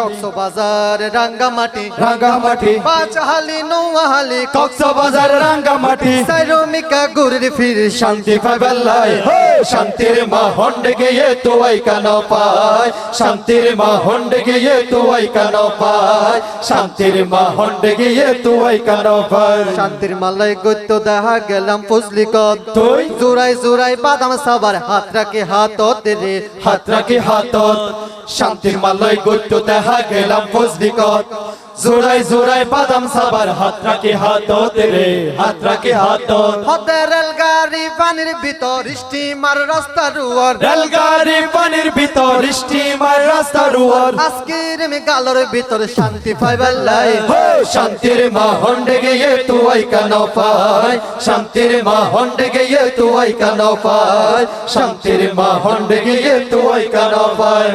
কক্সবাজার রাঙ্গামাটি রাঙ্গামাটি। পাঁচহালি নৌহালি কক্সবাজার রাঙ্গামাটি। সাইরমিকা গুরির ফির শান্তি পাবেল্লাই শান্তির মা হন্ডে গিয়ে তো কেন পায়। শান্তির মা হন্ডে গিয়ে তো কেন পায়। শান্তির মা হন্ডে গিয়ে তো কেন পায়। শান্তির মালাই গত্য দেখা গেলাম ফজলি কদ তুই? জোড়াই জোড়াই বাদাম সাবার হাত রাখে হাত রে। হাত রাখি হাতত। শান্তির মালয় গত্য দেখা গেলাম ফজলিকত। জোড়াই জোড়াই বাদাম সাবার হাত রাখি হাতত রে হাত রাখি হাতত হতে রেলগাড়ি পানির ভিতর স্টিমার রাস্তা রুয়ার রেলগাড়ি পানির ভিতর স্টিমার রাস্তা রুয়ার আজকের মে গালর ভিতর শান্তি পাইবেলাই হে, শান্তির মা হন্ডে গিয়ে তুই কেন পায়। শান্তির মা হন্ডে গিয়ে তুই কেন পায়। শান্তির মা হন্ডে গিয়ে তুই কেন পায়।